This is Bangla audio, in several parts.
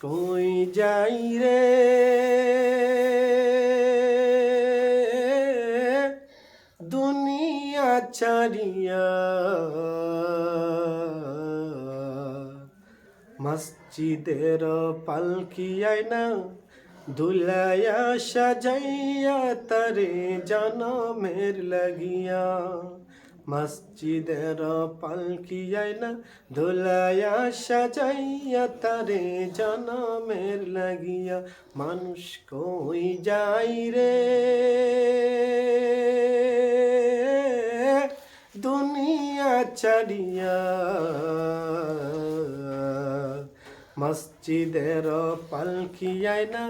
কই যাই রে? দুনিয়া চারিয়া মসজিদের পালকি আয়না দুলায়া সাজাইয়া তারে জনমের লাগিয়া মসজিদের পালকি আয়না দুলায়া সাজাইয়া তারে জনমের লাগিয়া মানুষ কই যাই রে? দুনিয়া চারিয়া মসজিদের পালকি আয়না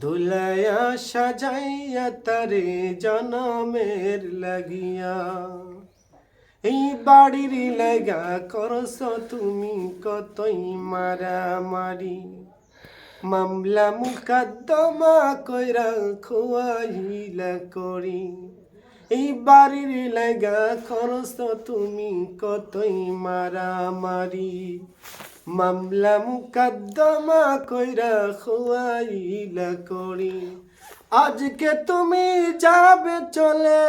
ধুলায়া সাজাইয়া তারে জনমের লাগিয়া এই বাড়ির লাগা করস তুমি কতই মারামারি। মামলা মুকাদ্দমা কইরা খোয়াইলা করি। এই বাড়ির লাগা খরচ তুমি কতই মারামারি। মামলা মুকাদ্দমা কইরা খোয়াইলা করি। আজকে তুমি যাবে চলে।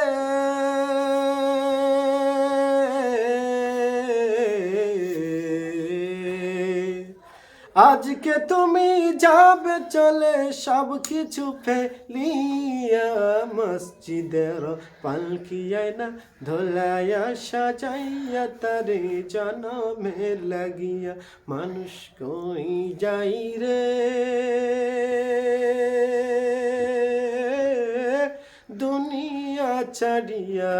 আজকে তুমি যাবে চলে সব কিছু ফেলিয়া মসজিদের পালকিয়ায় না ধোলায়া সাজাইয়া তারে জনমে লাগিয়া মানুষ কই যাই রে? দুনিয়া ছাড়িয়া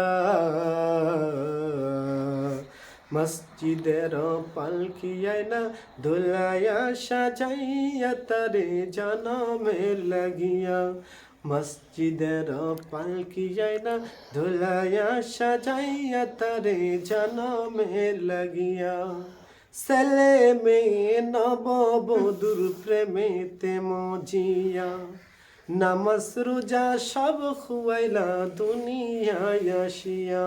মসজিদের পালকিয়ায় না ধুলায়া সাজাইয়া তারে জনমের লাগিয়া। মসজিদের পালকিয়ায় না ধুলায়া সাজাইয়া তারে জনমের লাগিয়া। ছেলে মেয়ে নববধুর প্রেমেতে মজিয়া। নামাজ, রোজা সব খুয়াইলা দুনিয়ায় আসিয়া।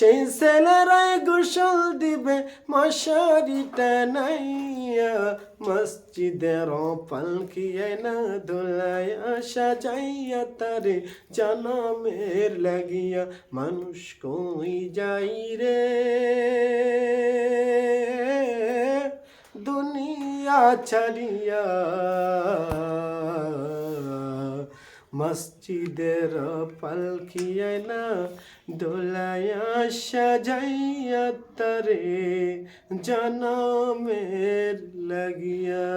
সেই ছেলেরাই গোসল দিবে, মশারিটা নাইয়া মসজিদের পালকিয়ায় না দোলায় যাইয়া তারে জনমের লাগিয়া মানুষ কই যাই রে? দুনিয়া ছাড়িয়া মসজিদের পালখিয়না দোলায়া সাজাইয়া তারে জনমের লাগিয়া।